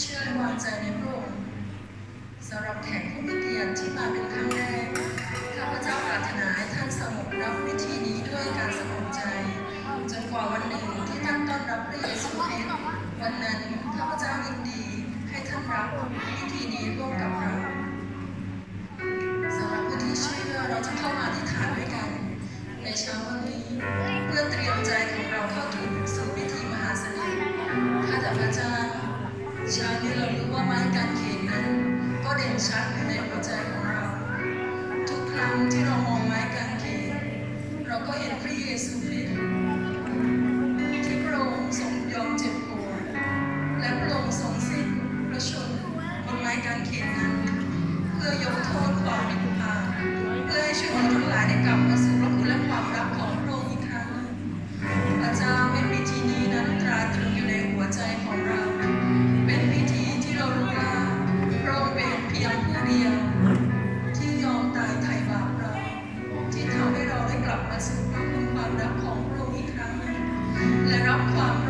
เชื่อและวางใจในพระองค์สำหรับแขกผู้มีเกียรติที่มาเป็นครั้งแรกข้าพเจ้าปรารถนาให้ท่านสงบรับวิธีนี้ด้วยการสงบใจ จนกว่าวันหนึ่งที่ท่านต้อนรับพระเยซูคริสต์วันนั้นข้าพเจ้ายินดีให้ท่านรับวิธีนี้ร่วมกับเรา come to รักของพระองค์อีกครั้งและรับความ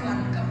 Карпенка.